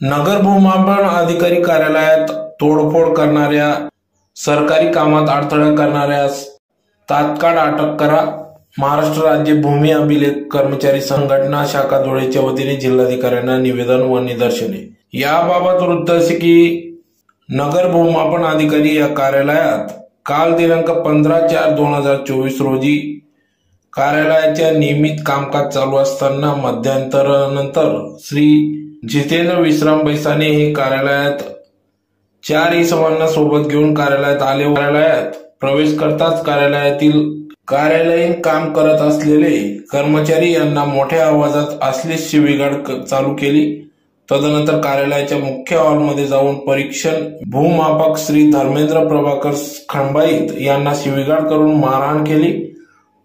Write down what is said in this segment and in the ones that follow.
नगर भूमापन अधिकारी कार्यालयात तोडफोड करणाऱ्या सरकारी कामात अडथळा करणाऱ्यास तात्काळ अटक करा. महाराष्ट्र राज्य भूमी अभिलेख कर्मचारी संघटना शाखा धुळेच्या वतीने जिल्हाधिकाऱ्यांना निवेदन व निदर्शने. याबाबत वृत्त असे की नगर भूमापन अधिकारी या कार्यालयात काल दिनांक पंधरा चार दोन हजार चोवीस रोजी कार्यालयाच्या नियमित कामकाज चालू असताना मध्यंतरानंतर श्री जितेंद्र विश्राम बैसाने हे कार्यालयात चार इसमांना सोबत घेऊन कार्यालयात आले. कार्यालयात प्रवेश करताच कार्यालयातील कार्यालयीन काम करत असलेले कर्मचारी यांना मोठ्या आवाजात असलीच शिवीगाड क- चालू केली. तदनंतर कार्यालयाच्या मुख्य हॉलमध्ये जाऊन परीक्षण भूमापक श्री धर्मेंद्र प्रभाकर खंबाईत यांना शिवीगाड करून मारहाण केली.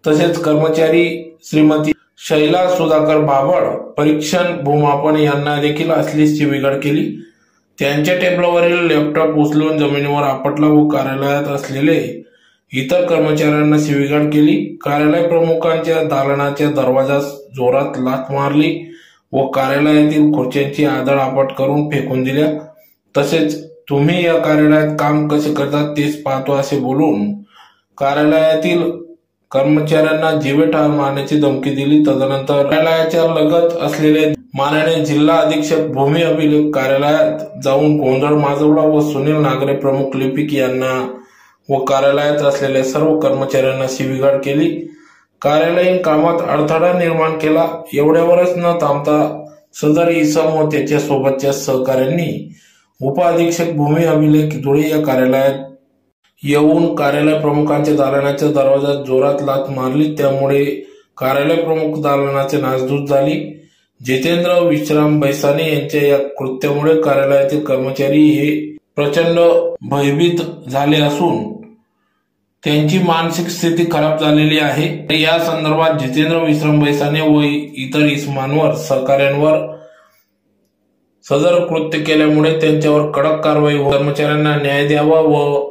तसेच कर्मचारी श्रीमती शैला सुधाकर बाबळ परीक्षण भूमापन यांना देखील असलीच शिवीगाळ केली. त्यांच्या टेबलावरील लॅपटॉप उचलून जमिनीवर आपटला व कार्यालयात असलेले इतर कर्मचाऱ्यांना शिविगाड केली. कार्यालय प्रमुखांच्या दालनाच्या दरवाजास जोरात लाथ मारली व कार्यालयातील खुर्च्यांची आदळ आपट करून फेकून दिल्या. तसेच तुम्ही या कार्यालयात काम कसे करतात तेच पाहतो असे बोलून कार्यालयातील कर्मचाऱ्यांना जीवेठार मारण्याची धमकी दिली. तदनंतर कार्यालयाच्या लगत असलेले माननीय जिल्हा अधीक्षक भूमी अभिलेख कार्यालयात जाऊन गोंधळ माजवला व सुनील नागरे प्रमुख लिपिक यांना व कार्यालयात असलेल्या सर्व कर्मचाऱ्यांना शिवीगाळ केली. कार्यालयीन कामात अडथळा निर्माण केला. एवढ्यावरच न थांबता सदर इसम व त्याच्या सोबतच्या सहकाऱ्यांनी उपअधीक्षक भूमी अभिलेख धुळे या कार्यालयात येऊन कार्यालय प्रमुखांच्या दालनाच्या दरवाजात जोरात लात मारली. त्यामुळे कार्यालय प्रमुख दालनाचे नासधूस झाली. जितेंद्र विश्राम बैसाने यांच्या या कृत्यामुळे कार्यालयातील कर्मचारी हे प्रचंड भयभीत झाले असून त्यांची मानसिक स्थिती खराब झालेली आहे. या संदर्भात जितेंद्र विश्राम बैसाने व इतर इस्मांवर सहकाऱ्यांवर सदर कृत्य केल्यामुळे त्यांच्यावर कडक कारवाई कर्मचाऱ्यांना न्याय द्यावा व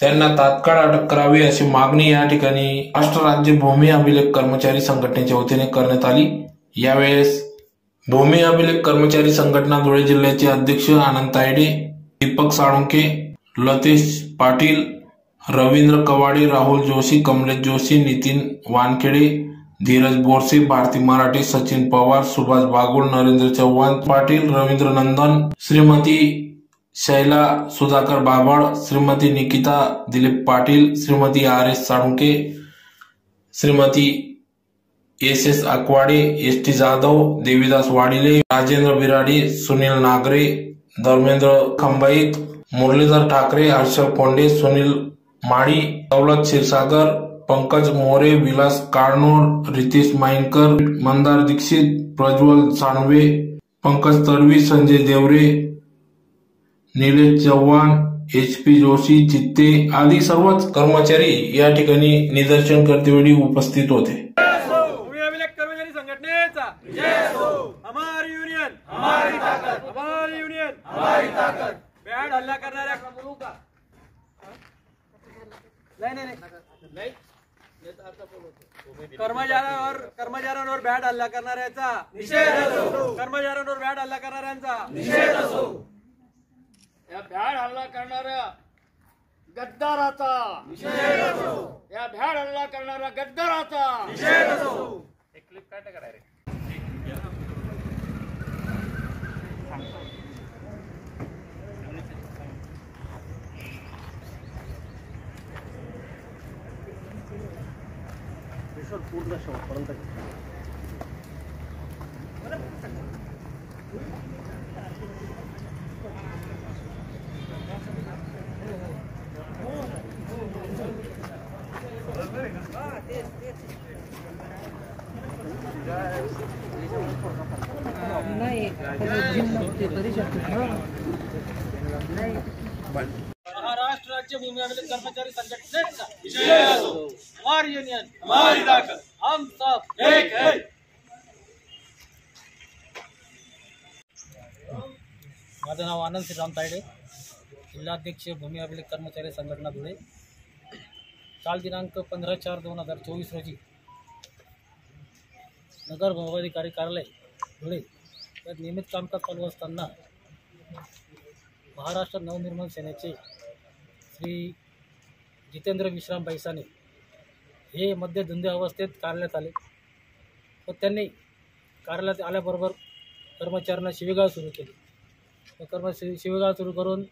त्यांना तात्काळ अटक करावी अशी मागणी या ठिकाणी महाराष्ट्र राज्य भूमी अभिलेख कर्मचारी संघटनेच्या वतीने करण्यात आली. यावेळेस भूमी अभिलेख कर्मचारी संघटना धुळे जिल्ह्याचे अध्यक्ष Anand Tayade Deepak Salunke Latesh Patil Ravindra Kawade Rahul Joshi Kamlesh Joshi Nitin Wankhede Dhiraj Borse Bharati Marathi Sachin Pawar Subhash Bagul Narendra Chavan Patil Ravindra Nandan Shrimati Shaila Sudhakar Babal Shrimati Nikita Dilip Patil Shrimati R S Salunke Shrimati S S Akwade S T Jadhav Devidas Wadile Rajendra Birade Sunil Nagre Dharmendra Khambait Muralidhar Thackeray Harshal Konde Sunil Mali Daulat Kshirsagar Pankaj More Vilas Kalnor Ritesh Mayankar Mandar Dixit Prajwal Sanve Pankaj Tadvi Sanjay Deore Nilesh Chavan H P Joshi Chitte आदी सर्वच कर्मचारी या ठिकाणी निदर्शन करतेवेळी उपस्थित होते. कर्मचारी संघटनेचा हमारी युनियन हमारी ताकद हमारी युनियन हमारी ताकद बॅड हल्ला करणाऱ्या नाही नाही नाही. कर्मचाऱ्यांवर कर्मचाऱ्यांवर बॅड हल्ला करणाऱ्याचा निषेध कर्मचाऱ्यांवर बॅड हल्ला करणाऱ्यांचा निषेध या भ्याड हल्ला करणाऱ्या गद्दाराचा. या भ्याड हल्ला करणाऱ्या गद्दाराचा. महाराष्ट्र राज्य भूमी अभिलेख कर्मचारी संघटनेचा हमारी युनियन। हमारी ताकद हम सब। एक है। माझं नाव आनंद श्रीराम तायडे. जिल्हाध्यक्ष भूमी अभिलेख कर्मचारी संघटना धुळे काल दिनांक पंधरा चार दोन हज़ार चोवीस रोजी नगर भूमाधिकारी कार्यालय धुळे त्यात नियमित कामकाज चालू असताना महाराष्ट्र नवनिर्माण सेनेचे श्री जितेंद्र विश्राम बैसाने हे मध्यधुंदी अवस्थेत कार्यालयात आले. व त्यांनी कार्यालयात आल्याबरोबर कर्मचाऱ्यांना शिवीगाळ सुरू केली. व कर्म शि शिवीगाळ सुरू करून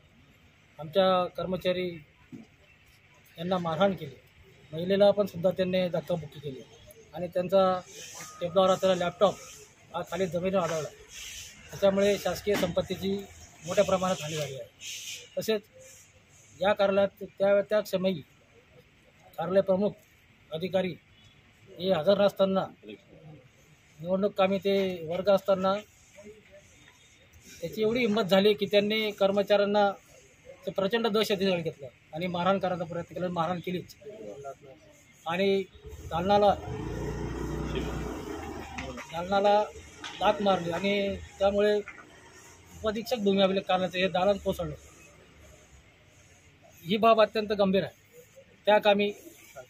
आमच्या कर्मचारी यांना मारहाण केली. महिलेला पण सुद्धा त्यांनी धक्काबुक्की केली. आणि त्यांचा टेबलावर असलेला लॅपटॉप हा खाली जमिनीवर आढळला त्याच्यामुळे शासकीय संपत्तीची मोठ्या प्रमाणात हानी झाली आहे. तसेच या कार्यालयात त्या त्या क्षमयी कार्यालय प्रमुख अधिकारी हे हजर नसताना निवडणूक कामी ते वर्ग असताना त्याची एवढी हिंमत झाली की त्यांनी कर्मचाऱ्यांना ते प्रचंड दहशतीजवळ घेतलं आणि मारहाण करायचा प्रयत्न केला मारहाण केलीच. आणि दालनाला दालनाला लात मारली आणि त्यामुळे उपाधीक्षक भूमी अभिलेख कारणाचं हे दालन कोसळलं. ही बाब अत्यंत गंभीर आहे. त्या कामी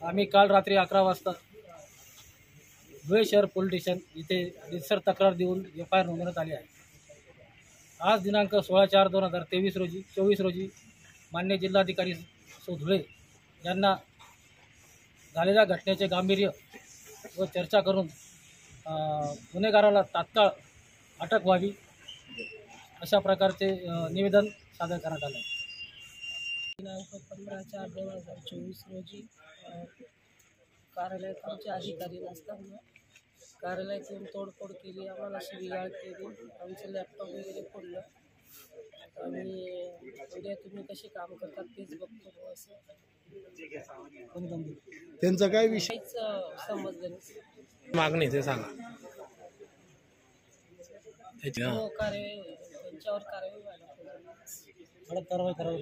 आम्ही काल रात्री अकरा वाजता धुळे शहर पोलीस स्टेशन इथे रितसर तक्रार देऊन एफ आय आर नोंदवण्यात आली आहे. आज दिनांक सोळा चार दोन हजार तेवीस रोजी चोवीस रोजी मान्य जिल्हाधिकारी सो धुळे यांना झालेल्या घटनेचे गांभीर्य व चर्चा करून गुन्हेगाराला तात्काळ अटक व्हावी अशा प्रकारचे निवेदन सादर करण्यात आलं. दिनांक पंधरा चार दोन हजार चोवीस रोजी कार्यालयात आमचे अधिकारी नसताना कार्यालयात येऊन तोडफोड केली आम्हाला शिवीगाळ केली आमचं लॅपटॉप वगैरे फोडलं. आणि उद्या तुम्ही कसे काम करतात तेच बघतो असं. त्यांचा काय विषय? काहीच अ, समजलं नाही. मागणी ते सांगा. त्याची हा. हो कारवाई त्यांच्यावर कारवाई व्हायला पाहिजे कडक कारवाई करावी